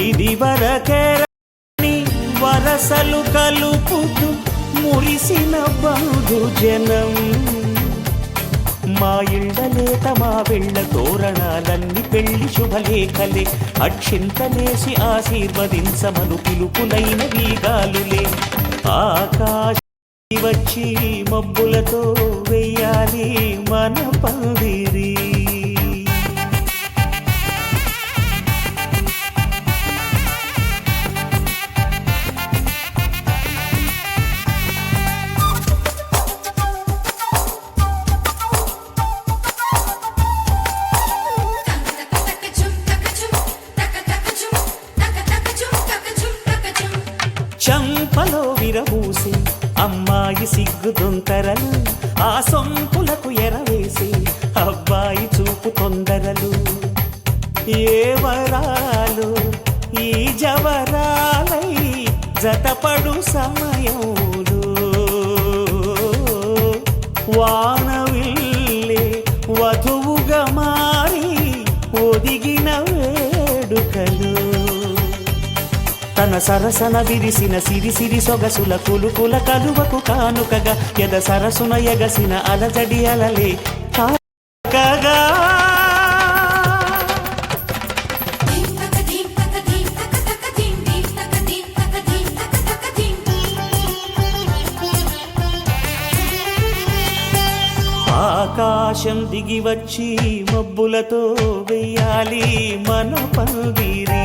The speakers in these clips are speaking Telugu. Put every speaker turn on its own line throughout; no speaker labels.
ఇది వరకెరని వరసలు కలుపుతూ మురిసిన బంధు జనం. మా ఇళ్ళలేత మా వెళ్ళ తోరణాలన్నీ పెళ్ళి శుభలేఖలే. అక్షింతలేసి ఆశీర్వదించమను పిలుపులైన వీగాలులే. ఆకాశ వచ్చి మబ్బులతో వెయ్యాలి మన పందిరి. ఆ సొంపులకు ఎరవేసి అబ్బాయి చూపు తొందరలు. ఏ వరాలు ఈ జవరాలై జతపడు సమయంలో వానవిల్లే సరసన విరిసిన సిరి సిరి సొగసుల కులుకుల కలువకు కానుకగా ఎద సరసున ఎగసిన అలజడి అలలే కాకగా ఆకాశం దిగి వచ్చి మబ్బులతో వెయ్యాలి మన పందిరి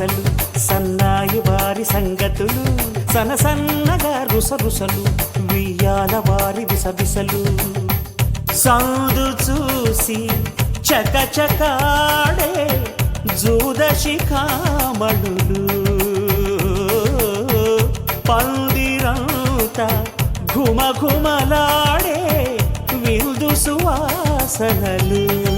విన్నవారెవరసలు సన్నాయి వారి సంగతులు సన సన్నగా రుసరుసలు వియ్యాల వారి విసవిసలు. సౌదు చూసి చకచకాడే చకాడే జూద పందిరంతా ఘుమ ఘుమలాడే విందు సువాసనలు.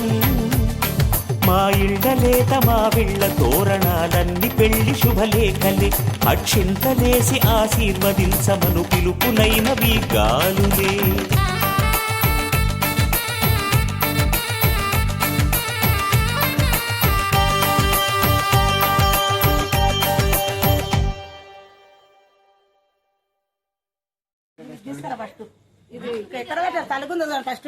మా ఇళ్ళలేత మా విళ్ళ తోరణాలన్ని పెళ్ళి శుభలేఖలే. అక్షింతలేసి ఆశీర్వదించమను పిలుపులైనవి గాలులే.
తీసుకురా ఫస్ట్ ఇది ఎక్కడ పెట్టారు? తలుగుందో ఫస్ట్?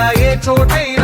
है ये छोटे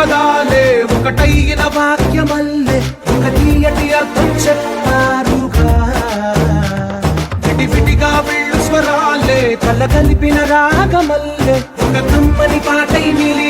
పదాలే ఒకటైన వాక్యమల్లే ఒక తీయటి అర్థం చెప్పారుగా విడివిడిగా వెళ్ళు స్వరాలే తల కలిపిన రాగమల్లే ఒక కంపని పాటై
నిలి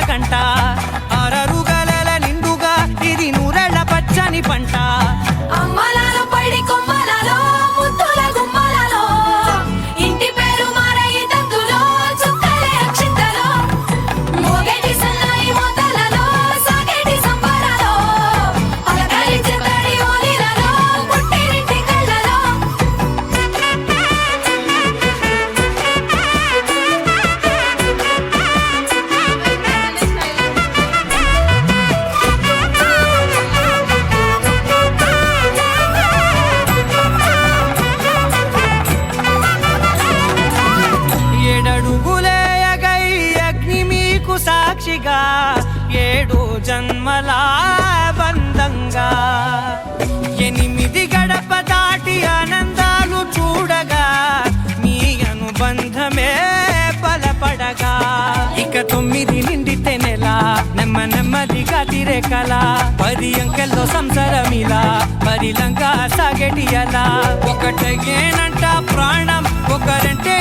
నెమ్మదిగా తిరేకల పది అంకెల్లో సంసారమిలా. పరిలంగా సాగటి అలా ఒకటేనంట ప్రాణం ఒకరంటే